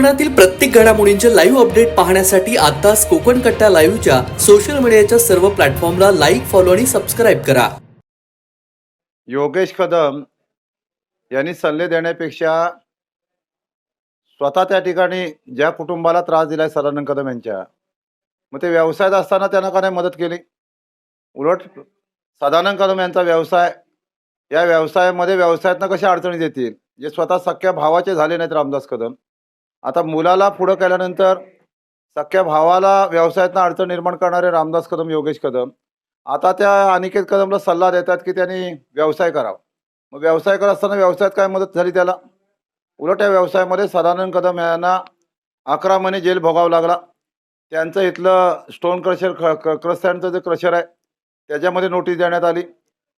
कोकणातील प्रत्येक घडामोडींचे लाईव्ह अपडेट पाहण्यासाठी आताच कोकण कट्टा लाईव्हच्या सोशल मीडियाच्या सर्व प्लॅटफॉर्मला लाईक फॉलो आणि सबस्क्राईब करा. योगेश कदम यांनी सल्ले देण्यापेक्षा स्वतः त्या ठिकाणी ज्या कुटुंबाला त्रास दिलाय सदानंद कदम यांच्या मग ते व्यवसायात असताना त्यांना का नाही मदत केली? उलट सदानंद कदम यांचा व्यवसाय या व्यवसायामध्ये व्यवसायातनं कशा अडचणी देतील जे स्वतः सख्या भावाचे झाले नाहीत रामदास कदम. आता मुलाला पुढं केल्यानंतर सख्या भावाला व्यवसायातनं अडचण निर्माण करणारे रामदास कदम योगेश कदम आता त्या अनिकेत कदमला सल्ला देतात की त्यांनी व्यवसाय करावा. मग व्यवसाय करत असताना व्यवसायात काय मदत झाली त्याला? उलट या व्यवसायामध्ये सदानंद कदम यांना अकरा महिने जेल भोगावं लागला. त्यांचं इथलं स्टोन क्रशर क्रस्टँडचं जे क्रशर आहे त्याच्यामध्ये नोटीस देण्यात आली.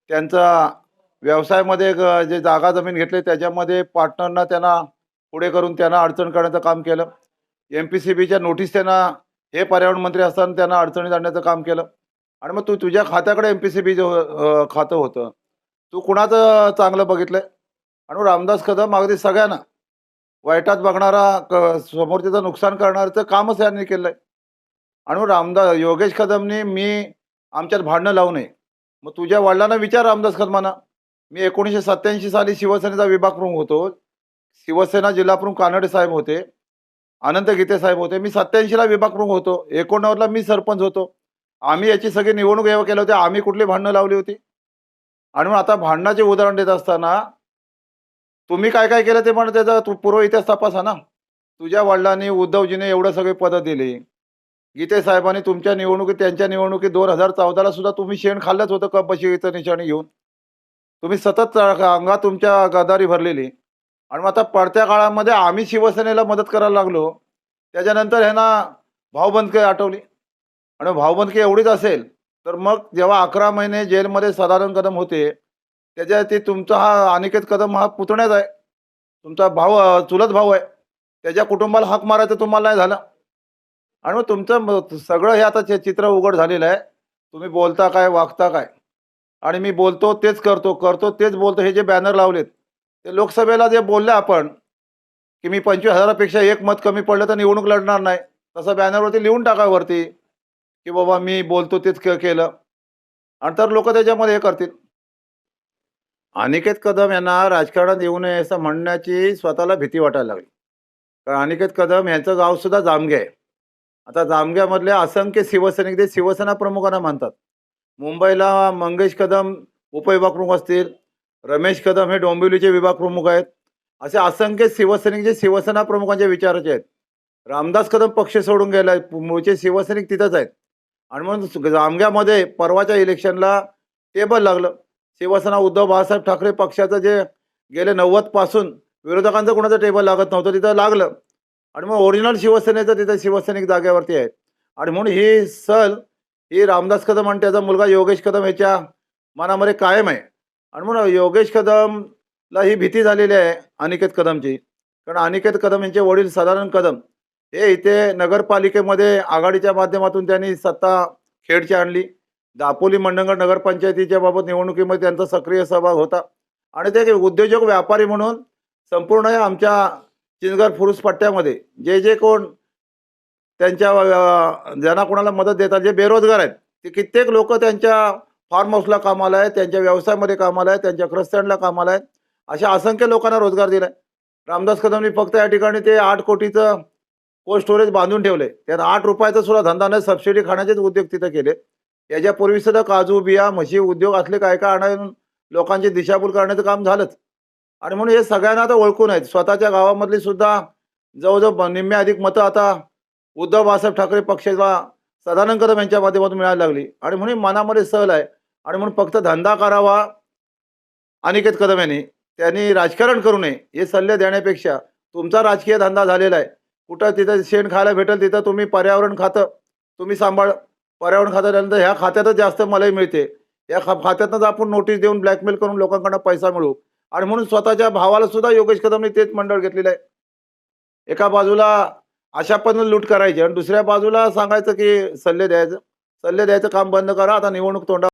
त्यांचा व्यवसायामध्ये जे जागा जमीन घेतली त्याच्यामध्ये पार्टनरना त्यांना पुढे करून त्यांना अडचण करण्याचं काम केलं. एम पी सी बीच्या नोटीस त्यांना हे पर्यावरण मंत्री असताना त्यांना अडचणीत आणण्याचं काम केलं. आणि मग तू तुझ्या खात्याकडे एम पी सी बी खातं होतं. तू कुणाचं चांगलं बघितलंय? आणि रामदास कदम अगदी सगळ्यांना. वाईटात बघणारा क समोरच्याचं नुकसान करणारचं कामच यांनी केलं आहे आणि रामदास योगेश कदमनी मी आमच्यात भांडणं लावू नये. मग तुझ्या वडिलांना विचार रामदास कदमांना. मी एकोणीसशे सत्त्याऐंशी साली शिवसेनेचा विभाग प्रमुख होतो. शिवसेना जिल्हा प्रमुख कानडे साहेब होते अनंत गीते साहेब होते. मी सत्याऐंशीला विभाग प्रमुख होतो. एकोणनव्वदला मी सरपंच होतो. आम्ही याची सगळी निवडणूक एव्हा केल्या होत्या आम्ही कुठली भांडणं लावली होती? आणि मग आता भांडणाचे उदाहरण देत असताना तुम्ही काय काय केलं ते पण त्याचा तू पूर्व इतिहास तपासा ना. तुझ्या वडिलांनी उद्धवजीने एवढं सगळे पदं दिली. गीते साहेबांनी तुमच्या निवडणुकीत त्यांच्या निवडणुकीत दोन हजार चौदाला सुद्धा तुम्ही शेण खाल्लंच होतं कपबशीचं निशाणी घेऊन. तुम्ही सतत अंगात तुमच्या गदारी भरलेली. आणि मग आता पडत्या काळामध्ये आम्ही शिवसेनेला मदत करायला लागलो. त्याच्यानंतर ह्यांना भाऊबंदकी आठवली. आणि भावबंदकी एवढीच असेल तर मग जेव्हा अकरा महिने जेलमध्ये सदानंद कदम होते त्याच्या ते तुमचा हा अनिकेत कदम हा पुतण्याच आहे. तुमचा भाऊ चुलत भाऊ आहे. त्याच्या कुटुंबाला हाक मारायचं तुम्हाला नाही झालं. आणि मग तुमचं म- सगळं हे आता चित्र उघड झालेलं आहे. तुम्ही बोलता काय वागता काय? आणि मी बोलतो तेच करतो करतो तेच बोलतो हे जे बॅनर लावलेत ते लोकसभेला जे बोललं आपण की मी पंचवीस हजारापेक्षा एक मत कमी पडलं तर निवडणूक लढणार नाही तसं बॅनरवरती लिहून टाका वरती की बाबा मी बोलतो तेच के- केलं. आणि तर लोक त्याच्यामध्ये हे करतील. अनिकेत कदम यांना राजकारणात येऊ नये असं म्हणण्याची स्वतःला भीती वाटायला लागली. कारण अनिकेत कदम यांचं गावसुद्धा जामगे आहे. आता जामग्यामधले असंख्य शिवसैनिक ते शिवसेना प्रमुखांना मानतात मुंबईला मंगेश कदम उपविभाग प्रमुख असतील रमेश कदम हे डोंबिवलीचे विभाग प्रमुख आहेत. असे असंख्य शिवसैनिक जे शिवसेना प्रमुखांच्या विचाराचे आहेत. रामदास कदम पक्ष सोडून गेला मूळचे शिवसैनिक तिथंच आहेत. आणि म्हणून जामग्यामध्ये परवाच्या इलेक्शनला टेबल लागलं. शिवसेना उद्धव बाळासाहेब ठाकरे पक्षाचं जे गेले नव्वदपासून विरोधकांचं कोणाचं टेबल लागत नव्हतं तिथं लागलं. आणि मग ओरिजिनल शिवसेनेचं तिथं शिवसैनिक जागेवरती आहेत. आणि म्हणून ही सल ही रामदास कदम आणि त्याचा मुलगा योगेश कदम याच्या मनामध्ये कायम आहे. आणि म्हणून योगेश कदमला ही भीती झालेली आहे अनिकेत कदमची. कारण अनिकेत कदम यांचे वडील सदानंद कदम हे इथे नगरपालिकेमध्ये आघाडीच्या माध्यमातून त्यांनी सत्ता खेडची आणली. दापोली मंडणगड नगरपंचायतीच्या बाबत निवडणुकीमध्ये त्यांचा सक्रिय सहभाग होता. आणि ते उद्योजक व्यापारी म्हणून संपूर्ण आमच्या चिंचगड फुरुस पट्ट्यामध्ये जे जे कोण त्यांच्या ज्यांना कोणाला मदत देतात जे बेरोजगार आहेत ते कित्येक लोक त्यांच्या फार्म हाऊसला कामाला आहेत त्यांच्या व्यवसायामध्ये कामाला आहेत त्यांच्या क्रस्टँडला कामाला आहेत अशा असंख्य लोकांना रोजगार दिला आहे रामदास कदमनी फक्त या ठिकाणी ते आठ कोटीचं कोल्ड स्टोरेज बांधून ठेवले त्यात आठ रुपयाचा सुद्धा धंदा नाही सबसिडी खाण्याचेच उद्योग तिथं केले. याच्यापूर्वी सुद्धा काजू बिया म्हशी उद्योग असले काय काय आणून लोकांची दिशाभूल करण्याचं काम झालंच. आणि म्हणून हे सगळ्यांना आता ओळखून आहेत स्वतःच्या गावामधली सुद्धा जवळजवळ निम्मे अधिक मतं आता उद्धव बाळासाहेब ठाकरे पक्षाला सदानंद कदम यांच्या माध्यमातून मिळायला लागली. आणि म्हणून मनामध्ये सहल आहे. आणि म्हणून फक्त धंदा करावा अनिकेत कदम यांनी. त्यांनी राजकारण करू नये हे सल्ले देण्यापेक्षा तुमचा राजकीय धंदा झालेला आहे. कुठं तिथं शेण खायला भेटेल तिथं तुम्ही पर्यावरण खातं तुम्ही सांभाळ. पर्यावरण खातं त्यानंतर ह्या खात्यातच जास्त मलाही मिळते. या खा खात्यातच आपण नोटीस देऊन ब्लॅकमेल करून लोकांकडनं पैसा मिळवू. आणि म्हणून स्वतःच्या भावाला सुद्धा योगेश कदमने तेच मंडळ घेतलेलं आहे. एका बाजूला अशा पण लूट करायची आणि दुसऱ्या बाजूला सांगायचं की सल्ले द्यायचं सल्ले द्यायचं काम बंद करा आता निवडणूक तोंडा